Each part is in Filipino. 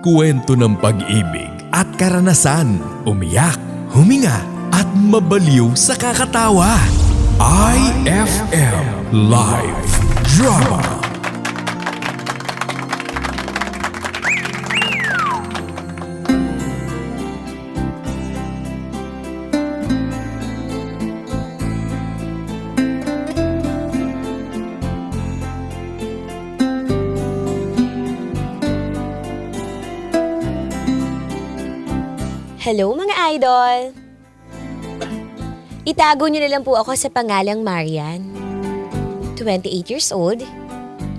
Kwento ng pag-ibig at karanasan, umiyak, huminga at mabaliw sa kakatawa. IFM Live Drama. Hello mga idol! Itago niyo na lang po ako sa pangalang Marian. 28 years old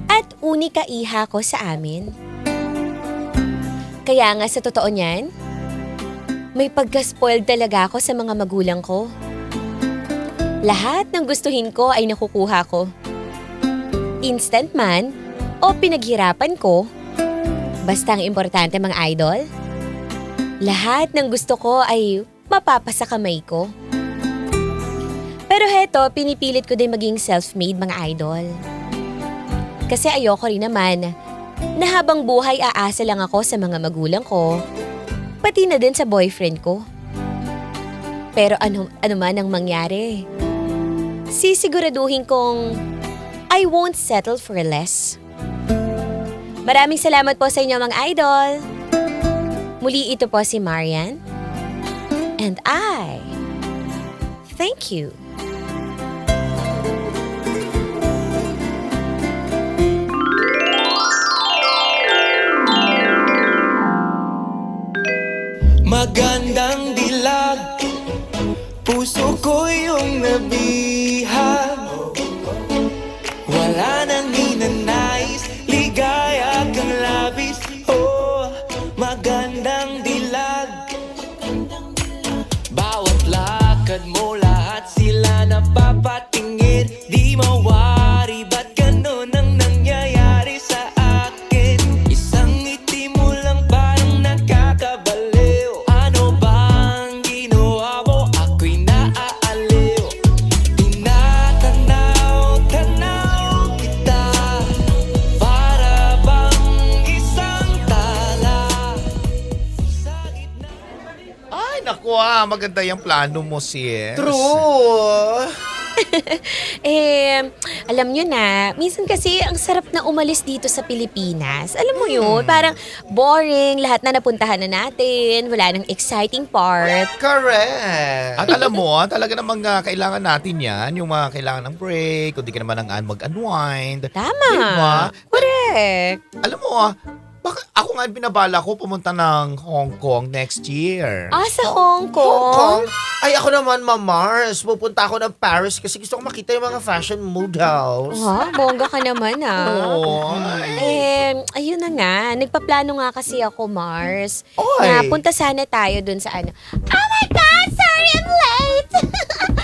at unika iha ko sa amin. Kaya nga sa totoo niyan, may pagka-spoiled talaga ako sa mga magulang ko. Lahat ng gustuhin ko ay nakukuha ko. Instant man o pinaghirapan ko, basta ang importante mga idol, lahat ng gusto ko ay mapapasa kamay ko. Pero heto, pinipilit ko din maging self-made mga idol. Kasi ayoko rin naman na habang buhay aasa lang ako sa mga magulang ko, pati na din sa boyfriend ko. Pero ano, ano man ang mangyari, sisiguraduhin kong I won't settle for less. Maraming salamat po sa inyo mga idol. Muli ito po si Marian. And I thank you. Magandang maganda yung plano mo, sis. True! Eh, alam nyo na, minsan kasi ang sarap na umalis dito sa Pilipinas. Alam mo yun, parang boring, lahat na napuntahan na natin, wala nang exciting part. Correct! At alam mo, ah, talaga namang ah, kailangan natin yan, yung mga kailangan ng break, kung di ka naman ang mag-unwind. Tama. Diba? Correct. Alam mo, ah, baka ako nga binabala ko pumunta ng Hong Kong next year. Ah, sa Hong Kong? Hong Kong? Ay, ako naman, Ma Mars. Pupunta ako ng Paris kasi gusto ko makita yung mga fashion models. Ha? Bongga ka naman ah. Oo. Eh, ayun na nga. Nagpaplano nga kasi ako, Mars. Oy. Na punta sana tayo dun sa ano. Oh my God! Sorry, I'm late!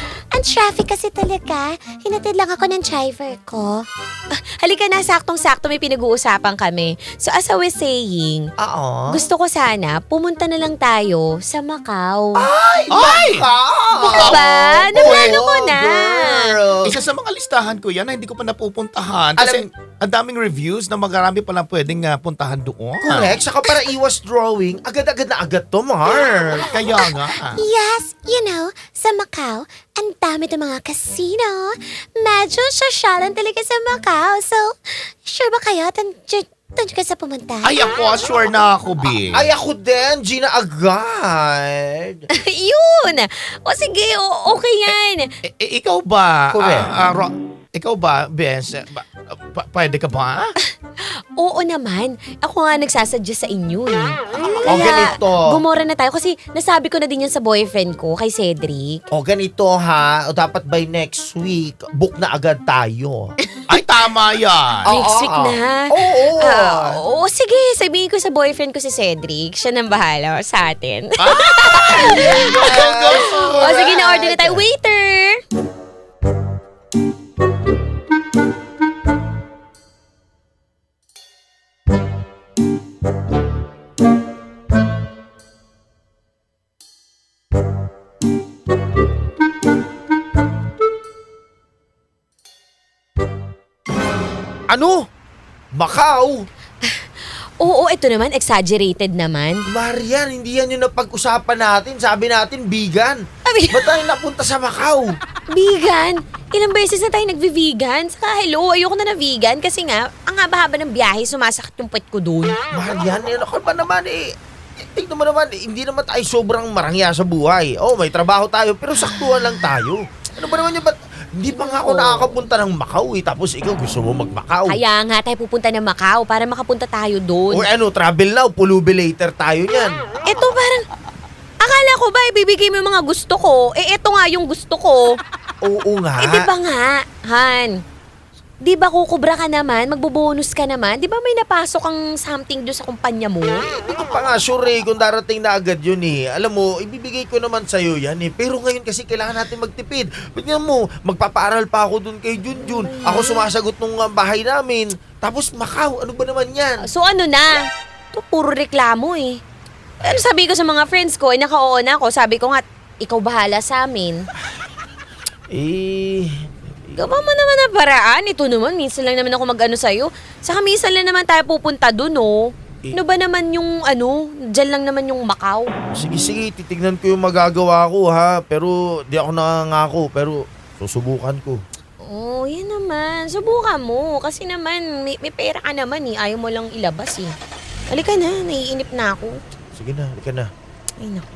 Traffic kasi talaga. Hinatid lang ako ng driver ko. Ah, halika na, saktong-sakto may pinag-uusapan kami. So as I was saying, Oo. gusto ko sana pumunta na lang tayo sa Macau. Ay! Ay! Diba? Naplano ko na. Girl. Isa sa mga listahan ko yan na hindi ko pa napupuntahan. Kasi ang daming reviews na marami pa lang pwedeng ah, puntahan doon. Correct. Saka para iwas drawing, agad-agad na agad to, Mars. Kaya nga. Yes, you know, sa Macau, ang dami ng mga casino. Medyo sosyalan talaga sa Macau. So, sure ba kayo? Tan Tandiyo ka sa pumunta? Ay, ako, ah, sure na ako, B. Ay, ako din. Gina agad. Yun! O sige, o- okay yan. Eh, eh, ikaw ba? Correct. ah, ah, Ro- ikaw ba, Bes? Ba, pa- pwede ka ba? Oo naman. Ako nga nagsasadya sa inyo eh. O, ganito. gumora na tayo kasi nasabi ko na din yan sa boyfriend ko, kay Cedric. O, ganito ha. O, dapat by next week, book na agad tayo. Ay, tama yan. Next Oo, week oo. na. Oo. Ah, oo, sige. Sabihin ko sa boyfriend ko si Cedric. Siya nang bahala sa atin. Go, go, go. o sige, na-order na tayo. Waiter! Ano? Macau? Oo, ito naman, exaggerated naman. Marian, hindi yan yung napag-usapan natin. Sabi natin, vegan. Abi, Ba't tayo napunta sa Macau? vegan! Ilang beses na tayo nagvi-vegan. Saka hello, ayoko na na vegan kasi nga, ang haba-haba ng biyahe, sumasakit yung puwet ko doon. Marian, eh, ano ka ba naman eh? Eh, Tignan mo naman, eh, hindi naman tayo sobrang marangya sa buhay. Oh, may trabaho tayo, pero saktuhan lang tayo. Ano ba naman yung ba't hindi pa nga ako Oo. nakakapunta ng Macau eh, tapos ikaw gusto mo mag-Macau. Kaya nga tayo pupunta ng Macau para makapunta tayo doon. O ano, travel now, pulubi later tayo niyan. Ito parang, akala ko ba ibibigay mo yung mga gusto ko? Eh, ito nga yung gusto ko. Oo nga. Eh, di ba nga, Han? Di ba kukubra ka naman? Magbobonus ka naman? Di ba may napasok ang something doon sa kumpanya mo? Hindi ko pa nga sure eh, kung darating na agad yun eh. Alam mo, ibibigay ko naman sa'yo yan eh. Pero ngayon kasi kailangan natin magtipid. Tignan mo, magpapaaral pa ako dun kay Junjun. Ako sumasagot nung uh, bahay namin. Tapos Macau, ano ba naman yan? So ano na? Ito puro reklamo eh. Ano sabi ko sa mga friends ko, eh naka-oo na ako. Sabi ko nga, ikaw bahala sa amin. Eh, Gawa mo naman ang paraan. Ito naman, minsan lang naman ako mag-ano sa'yo. Saka minsan lang naman tayo pupunta dun, oh. Eh. Ano ba naman yung ano, dyan lang naman yung Macau. sige sige, titignan ko yung magagawa ko ha. Pero di ako nangangako, pero susubukan ko. Oh, yan naman. Subukan mo. Kasi naman, may, may pera ka naman eh. Ayaw mo lang ilabas eh. Halika na, naiinip na ako. Sige na, halika na. Ay, naku.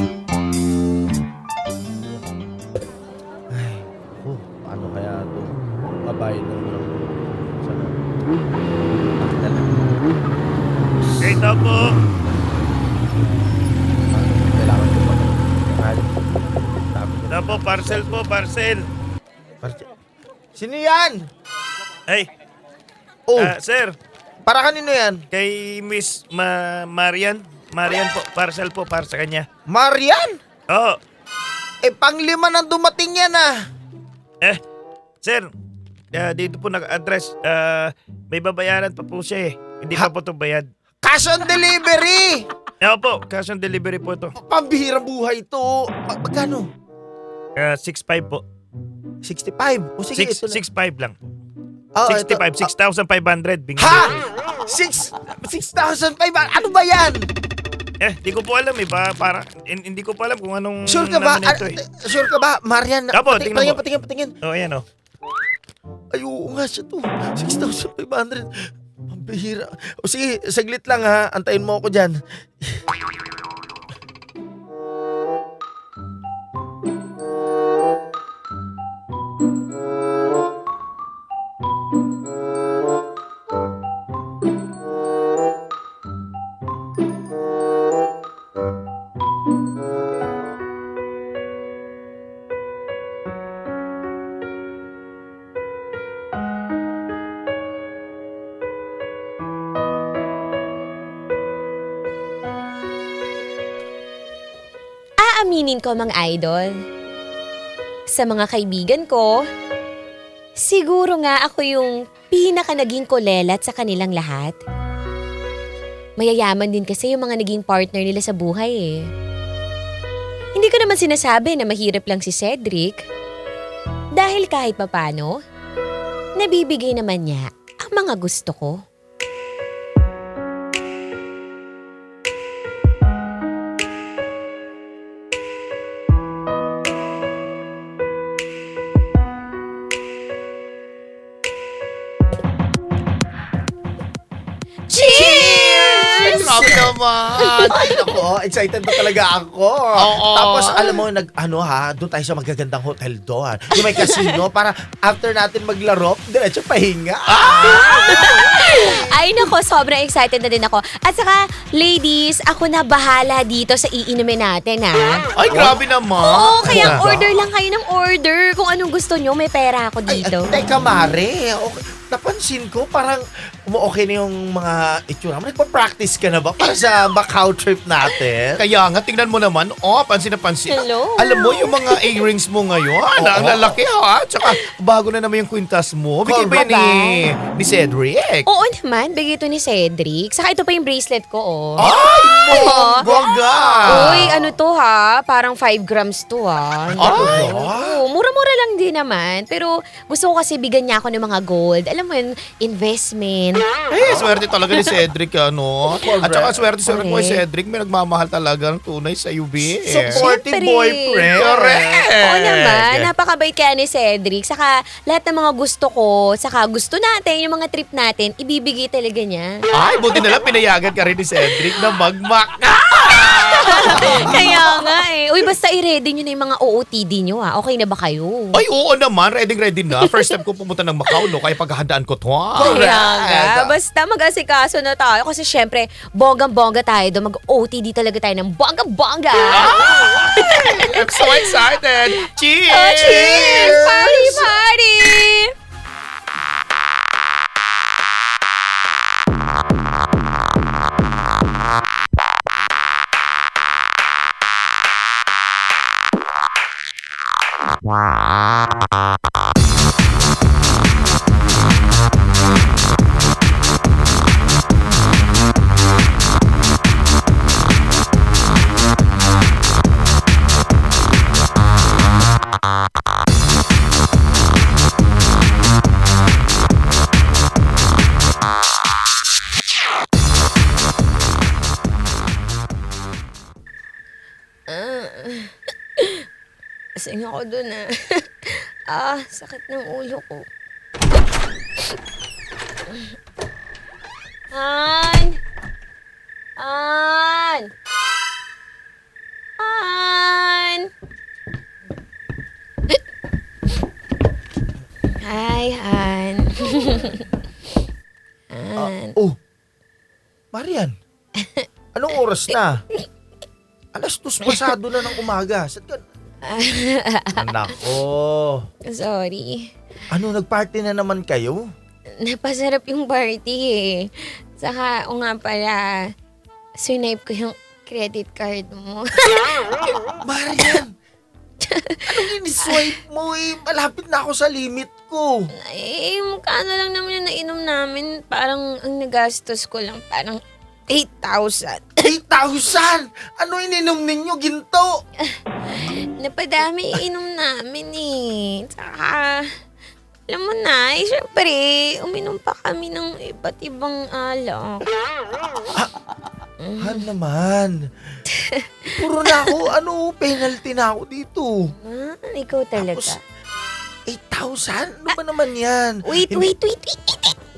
Po, parcel po, parcel. Parte- Sino yan? Ay, Oh, ah, sir, para kanino yan? kay Miss Ma Marian. Marian po, parcel po para sa kanya. Marian? Oo. Eh, panglima nang dumating yan ah. Eh, sir, ah, dito po naka-address. Ah, may babayaran pa po siya eh. Hindi pa po ito bayad. Cash on delivery! Oo po, cash on delivery po ito. Pambihira buhay ito. Ma- magkano? Ah, 6.5 po. 65. O sige, ito 6, na. 6.5 lang. Ah, 65, ito. 6,500. Binigay Ha? ko. Six, 6,500? Ano ba yan? Eh, di ko po alam eh. Ba, para, hin- hindi ko po alam kung anong Sure ka ba? naman ito Ah, eh. sure ka ba? Marian, Apo, pating- tingnan patingin, mo. patingin, patingin. Oh, ayan oh. Ay, oo nga siya to. 6,500. Pambihira. O sige, saglit lang ha. Antayin mo ako dyan. Aaminin ko mga idol. Sa mga kaibigan ko, siguro nga ako yung pinaka naging kulelat sa kanilang lahat. Mayayaman din kasi yung mga naging partner nila sa buhay eh. Hindi ko naman sinasabi na mahirap lang si Cedric. Dahil kahit papano, nabibigay naman niya ang mga gusto ko. Naman. Ay, nako, excited na talaga ako. Oo. Tapos, alam mo, nag, ano ha, doon tayo sa magagandang hotel doon. Yung may casino, para after natin maglaro, diretso pahinga. Ay nako, sobrang excited na din ako. At saka, ladies, ako na bahala dito sa iinumin natin ha. Ay, grabe naman. Oo, kaya order lang kayo ng order. Kung anong gusto nyo, may pera ako dito. ay, teka, Mare. Okay, napansin ko, parang okay na yung mga itsura mo. Nagpa-practice ka na ba para sa Macau trip natin? Kaya nga, tingnan mo naman. Oh, pansin na pansin. Hello. Alam mo yung mga earrings mo ngayon. Oo. Ang lalaki ha. Tsaka bago na naman yung kwintas mo. Bigay ba yan ni, ni Cedric? Oo naman, bigay ito ni Cedric. Saka ito pa yung bracelet ko, oh. Ay, Oo. bongga! Uy, ano to ha? Parang 5 grams to ha. Ay! Oo, mura-mura lang din naman. Pero gusto ko kasi bigyan niya ako ng mga gold. Alam mo yun, investment. Eh, swerte talaga ni Cedric, ano? At saka swerte swerte mo kay Correct. Cedric. May nagmamahal talaga ng tunay sa UB. Supporting Siyempre. boyfriend. Correct. Oo naman, napakabait kaya ni Cedric. Saka lahat ng mga gusto ko, saka gusto natin, yung mga trip natin, ibibigay talaga niya. Ay, buti na lang pinayagan ka rin ni Cedric na magmak. Kaya nga eh. Uy, basta i-ready nyo na yung mga OOTD nyo ha. Okay na ba kayo? Ay, oo naman. Ready, ready na. First time ko pumunta ng Macau, no? Kaya paghahandaan ko to. ah. Kaya nga. Basta mag-asikaso na tayo. Kasi syempre, bonggang-bongga tayo doon. Mag-OTD talaga tayo ng bonggang-bongga. I'm so excited. Cheers! Oh, cheers! Party, party! Wow. Ah, sakit ng ulo ko. Han! Han! Han! Hi, Han. Han. Oh, Marian, anong oras na? Alas dos pasado na ng umaga. Saan ka? Nako. Sorry. Ano, nagparty na naman kayo? Napasarap yung party eh. Saka, o nga pala, swipe ko yung credit card mo. Marian! Anong in-swipe mo eh? Malapit na ako sa limit ko. eh, mukano lang naman yung nainom namin. Parang ang nagastos ko lang, parang 8,000. 8,000! Ano ininom ninyo? Ginto! Napadami inom namin eh. Saka, alam mo na, eh, syempre, uminom pa kami ng iba't ibang alak. Han naman. Puro na ako, ano, penalty na ako dito. Ah, ikaw talaga. Tapos, 8,000? Ano ba naman yan? Wait, wait, wait, wait, wait, wait.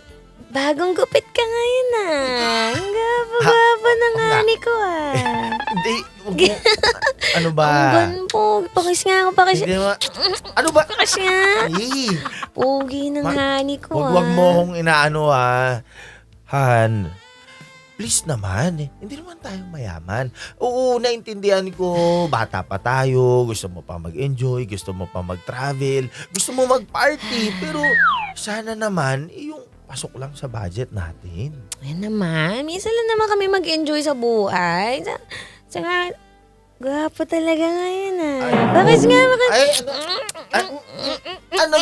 Bagong gupit ka ngayon ah. Ang gaba-gaba ng nga. ani ko ah. Hindi, wag mo. Ano ba? Ang ganpo. Pakis nga ako, pakis. Hindi naman. Ano ba? Pakis nga. Eh, Pugi ng Ma- hani ko wag ah. wag mo akong inaano ha. Han, please naman. eh. Hindi naman tayo mayaman. Oo, naintindihan ko. Bata pa tayo. Gusto mo pa mag-enjoy. Gusto mo pa mag-travel. Gusto mo mag-party. Pero sana naman, eh, yung pasok lang sa budget natin. Ayan naman. Minsan lang naman kami mag-enjoy sa buhay. Sa, saka, gwapo talaga ngayon ah. Pakis nga, pakis. Ay, ano, ano,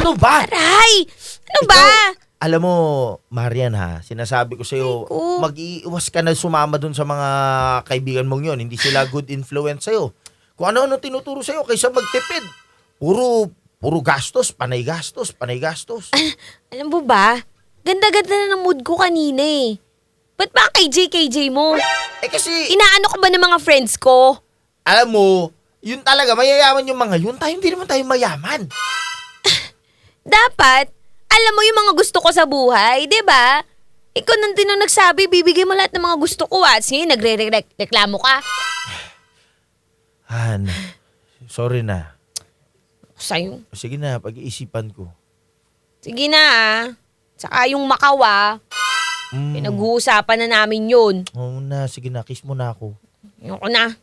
ano ba? Aray! Ano ba? Alam mo, Marian ha, sinasabi ko sa'yo, Ay, mag-iiwas ka na sumama dun sa mga kaibigan mong yon. Hindi sila good influence sa'yo. Kung ano-ano tinuturo sa'yo kaysa magtipid. Puro, puro gastos, panay gastos, panay gastos. Alam mo ba? Ganda-ganda na ng mood ko kanina eh. Ba't ba ang KJ-KJ mo? Eh kasi, Inaano ka ba ng mga friends ko? alam mo, yun talaga, mayayaman yung mga yun. Tayo hindi naman tayo mayaman. Dapat, alam mo yung mga gusto ko sa buhay, di ba? Ikaw nang din ang nagsabi, bibigay mo lahat ng mga gusto ko at ngayon nagre-reklamo ka. Han, sorry na. Sa'yo. Sige na, pag-iisipan ko. Sige na ah. Saka yung makawa. Mm. Pinag-uusapan na namin yun. Oo na, sige na, kiss mo na ako. Ayoko na.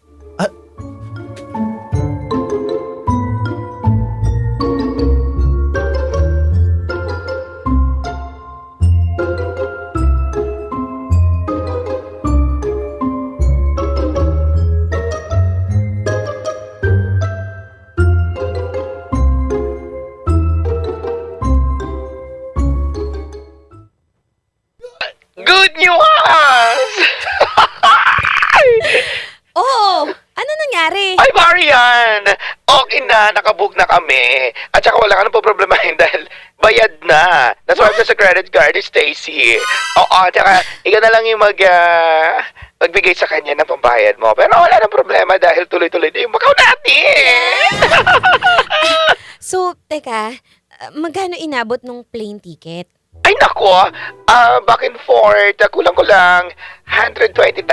Nakabook na kami. At saka wala ka na po problemahin dahil bayad na. Naswipe na sa credit card ni Stacy. Oo, at saka ikaw na lang yung mag, ah, magbigay sa kanya ng pambayad mo. Pero wala na problema dahil tuloy-tuloy na yung Macau natin! So, teka, uh, magkano inabot nung plane ticket? Ay, nako! Ah, back and forth, ah, kulang-kulang 120,000.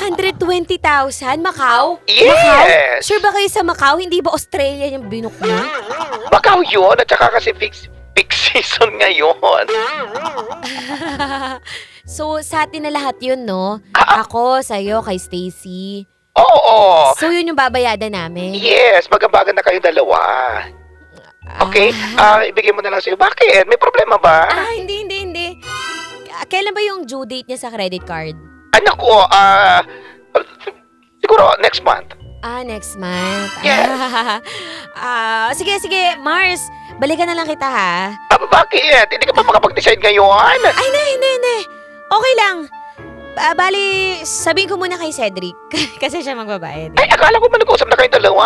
120,000? Macau? Yes! Macau? Sure ba kayo sa Macau? Hindi ba Australia yung binook mo? Macau yun, at saka kasi fix, fix season ngayon. so, sa atin na lahat yun, no? Ah, Ako, sa'yo, kay Stacy. Oo! So, yun yung babayadan namin. Yes, magabagan na kayo dalawa. Okay? Ah, ibigay mo na lang sa'yo. Bakit? May problema ba? Ah, hindi, hindi, hindi. Ah, Kailan ba yung due date niya sa credit card? Anak ko, ah... siguro next month. Ah, next month. Yes. Ah, sige, sige, Mars. Balikan na lang kita, ha? Ah, bakit? Hindi ka pa makapag-decide ngayon? Ay, hindi, hindi, hindi. Okay lang. Ah, bali, sabihin ko muna kay Cedric. Kasi siya magbabayad. Ay, akala ko ba nag-usap na kayo dalawa?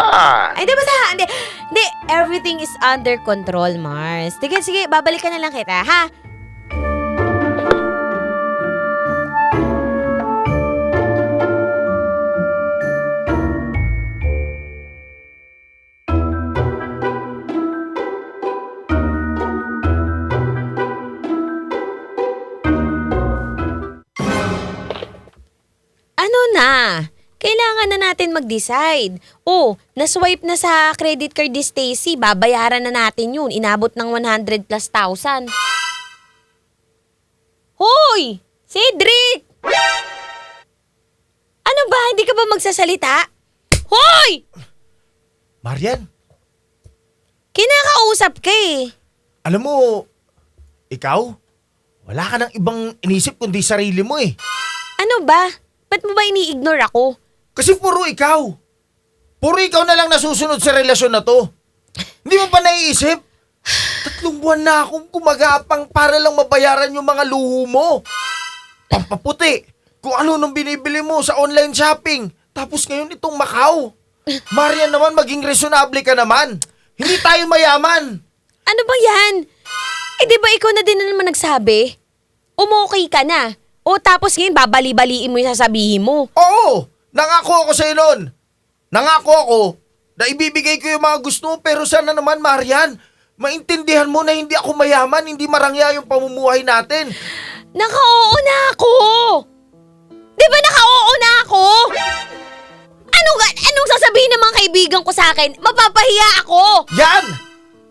Ay, di ba sa... Hindi, hindi. Everything is under control, Mars. Sige, sige. Babalikan na lang kita, ha? Na? Kailangan na natin mag-decide. Oh, na-swipe na sa credit card ni Stacy. Babayaran na natin yun. Inabot ng 100 plus thousand. Hoy! Cedric! Ano ba? Hindi ka ba magsasalita? Hoy! Marian, Kinakausap ka eh. alam mo, ikaw, wala ka ng ibang inisip kundi sarili mo eh. Ano ba? Ba't mo ba ini-ignore ako? Kasi puro ikaw. Puro ikaw na lang nasusunod sa relasyon na to. Hindi mo pa naiisip? Tatlong buwan na akong gumagapang para lang mabayaran yung mga luho mo. Pampaputi. Kung ano nung binibili mo sa online shopping. Tapos ngayon itong Macau. Marian naman, maging reasonable ka naman. Hindi tayo mayaman. Ano ba yan? Eh di ba ikaw na din na naman nagsabi? Umokay ka na. O tapos ngayon babali-baliin mo yung sasabihin mo. Oo, nangako ako sa'yo noon. Nangako ako na ibibigay ko yung mga gusto mo pero sana naman, Marian, maintindihan mo na hindi ako mayaman, hindi marangya yung pamumuhay natin. Naka-oo na ako! Di ba naka-oo na ako? Ano ga, anong sasabihin ng mga kaibigan ko sa akin? Mapapahiya ako! Yan!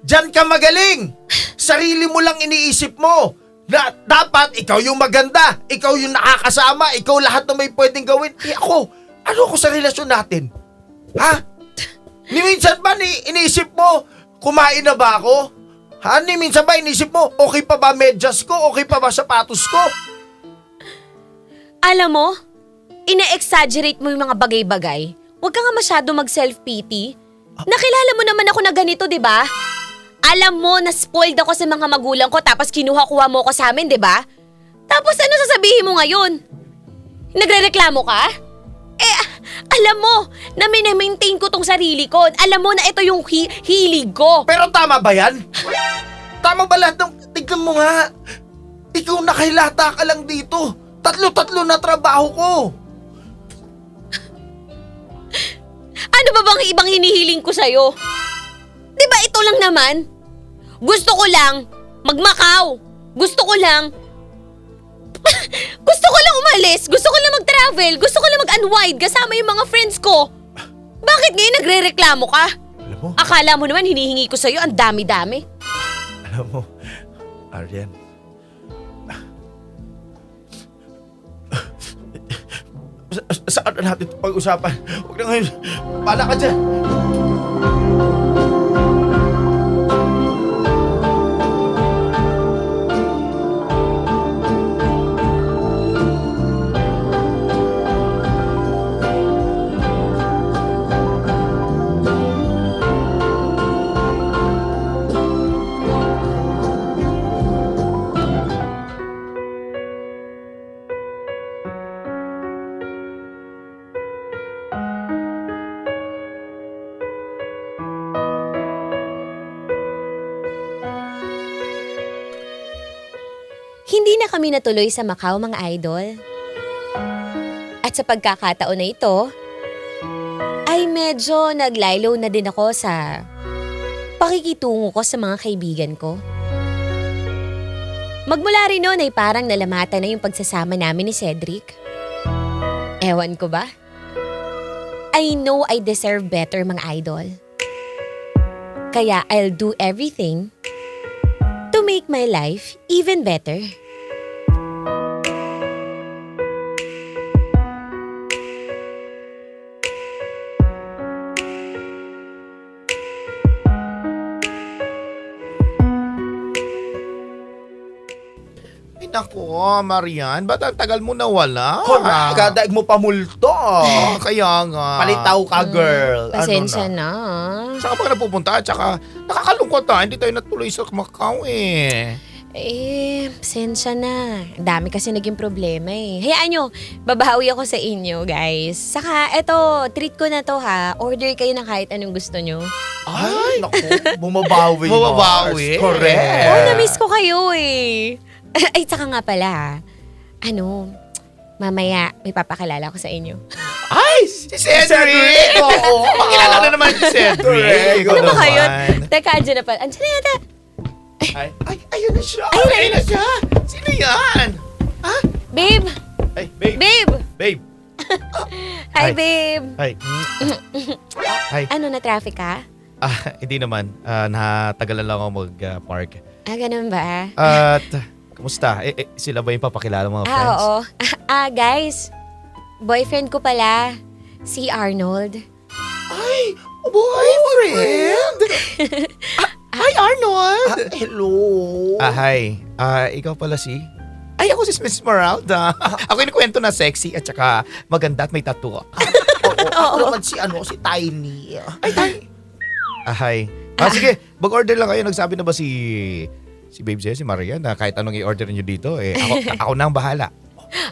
Diyan ka magaling! Sarili mo lang iniisip mo na dapat ikaw yung maganda, ikaw yung nakakasama, ikaw lahat na may pwedeng gawin. Eh ako, ano ako sa relasyon natin? Ha? Ni minsan ba ni iniisip mo, kumain na ba ako? Ha? Ni minsan ba iniisip mo, okay pa ba medyas ko? Okay pa ba sapatos ko? Alam mo, ina-exaggerate mo yung mga bagay-bagay. Huwag ka nga masyado mag-self-pity. Nakilala mo naman ako na ganito, di ba? Alam mo na spoiled ako sa mga magulang ko tapos kinuha-kuha mo ko sa amin, di ba? Tapos ano sasabihin mo ngayon? Nagrereklamo ka? Eh, alam mo na minamaintain ko tong sarili ko. Alam mo na ito yung hi- hilig ko. Pero tama ba yan? Tama ba lahat ng... Tignan mo nga. Ikaw nakahilata ka lang dito. Tatlo-tatlo na trabaho ko. Ano ba bang ibang hinihiling ko sa'yo? Di ba ito lang naman? Gusto ko lang magmakaw. Gusto ko lang gusto ko lang umalis, gusto ko lang mag-travel, gusto ko lang mag-unwind kasama yung mga friends ko. Bakit ngayon nagre-reklamo ka? Alam mo? Akala mo naman hinihingi ko sa'yo ang dami-dami. Alam mo, Arian, sa- saan na natin ito pag-usapan? Huwag na ngayon, pala ka dyan! Kami natuloy sa Macau mga idol. At sa pagkakataon na ito, ay medyo naglaylo na din ako sa pakikitungo ko sa mga kaibigan ko. Magmula rin noon ay parang nalamatan na yung pagsasama namin ni Cedric. Ewan ko ba? I know I deserve better mga idol. Kaya I'll do everything to make my life even better. Ay nako, Marian, ba't ang tagal mo nawala? Correct. Kadaig mo pa multo. Ah, kaya nga. Palitaw ka, girl. Pasensya Ano na? na. Saan ka pa napupunta? At saka, nakakalungkot na. Hindi tayo natuloy sa Macau eh. Eh, pasensya na. Ang dami kasi naging problema eh. Hayaan nyo, babawi ako sa inyo, guys. Saka, eto, treat ko na to ha. Order kayo ng kahit anong gusto nyo. Ay, naku. Bumabawi. Bumabawi. Mars. Correct. Oh, na-miss ko kayo eh. Ay, saka nga pala ha. Ano, mamaya may papakilala ko sa inyo. Ay, si Cedric! Oo. Pakilala na naman si Cedric. Ano ba kayo? Teka, andyan na pala. Andyan na yata. Ay, ay, ayun na siya. Ay, ayun na siya. Sino yan? Babe! Ay, babe. Babe! Babe. Hi, Hi. babe! Ay. Ay. Ano, na-traffic ka? Ah, hindi naman. Ah, natagalan lang ako mag-park. Ah, ganun ba? At, kumusta? Eh, eh, sila ba yung papakilala mga friends? Ah, oo. Ah, guys. Boyfriend ko pala. Si Arnold. Ay, boyfriend! ah, hi, Arnold! Ah, hello. Ah, hi. Ah, ikaw pala si... Ay, ako si Miss Esmeralda. ako yung kwento na sexy at saka maganda at may tattoo. Oo, ako naman si ano, si Tiny. Ay, ay. Ah, hi. Ah, sige, mag-order lang kayo. Nagsabi na ba si si Babe Jess, si Maria, na kahit anong i-order niyo dito, eh, ako, ako na ang bahala.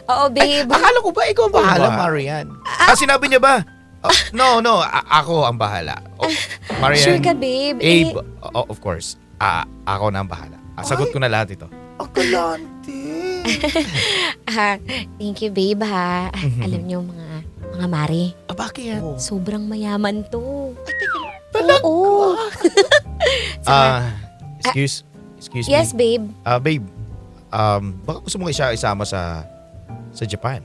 Oo, babe. Akala ko ba ikaw ang bahala, ba? Marian? Ah, sinabi niya ba? Oh, no, no, a- ako ang bahala. Oh, Marian, Sure ka, babe. Abe, Eh, oh, of course. Ah, ako na ang bahala. Ah, sagot ko na lahat ito. Akalante. ah, thank you, babe, ha. Mhm. Alam niyo, mga, mga mare, Ah, bakit? Oh. sobrang mayaman to. Talaga? Oo. Ah, excuse, excuse Yes, me. babe. Ah, babe, um, baka gusto mo siya isama sa sa Japan.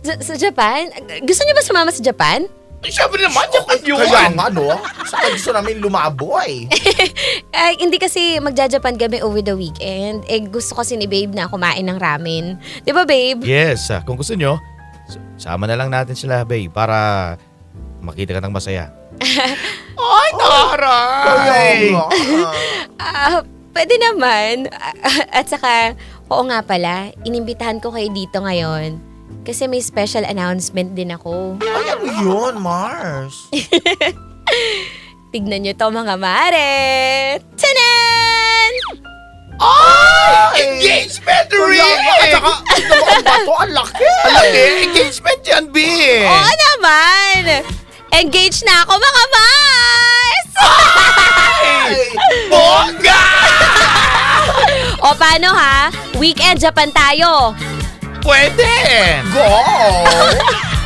Sa, sa Japan? Gusto niyo ba sumama sa Japan? Ay, syempre naman, Japan Kaya nga, no? Saka gusto namin lumaboy. Ay, hindi kasi magja-Japan kami over the weekend. Eh, gusto kasi ni babe na kumain ng ramen. Di ba, babe? Yes, ah, kung gusto nyo, s- sama na lang natin sila, babe, para makita ka ng masaya. Ay, taray! Kaya nga. Ah, pwede naman. At saka, oo nga pala, inimbitahan ko kayo dito ngayon. Kasi may special announcement din ako. Ay, ano yun, Mars? Tignan nyo to mga mare! Tanan! Engagement Kaya ring! At saka, ito mo ang bato, ang laki. Ang laki, engagement yan, B! Oo naman! Engaged na ako mga Mars! Ay, Bongga! o paano ha? Weekend Japan tayo! Pwede! Go!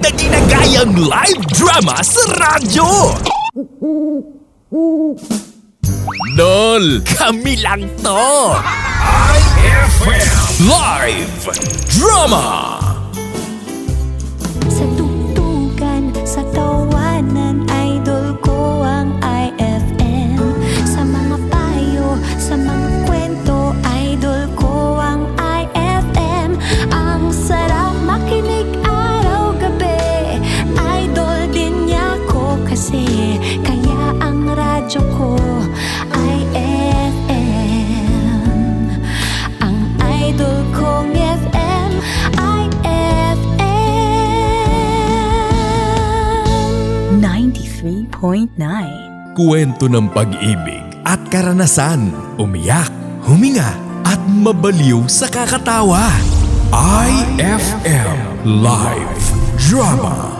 na ginagayang live drama sa radyo! Lol, kami lang to! IFM Live Drama! Kwento ng pag-ibig at karanasan, umiyak, huminga at mabaliw sa kakatawa. IFM Live Drama